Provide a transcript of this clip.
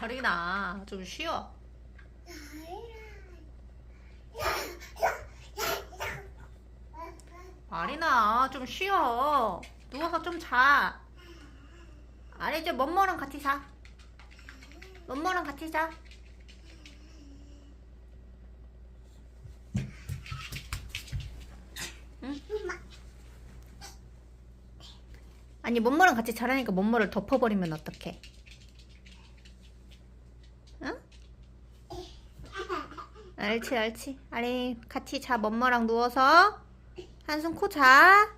아리나 좀 쉬어. 아리나 좀 쉬어. 누워서 좀 자. 아리 이제 멈모랑 같이 자. 멈모랑 같이 자. 응? 아니 멈모랑 같이 자라니까 멈모를 덮어버리면 어떡해? 응? 옳지 옳지 아리 같이 자 멈모랑 누워서 한숨 코 자.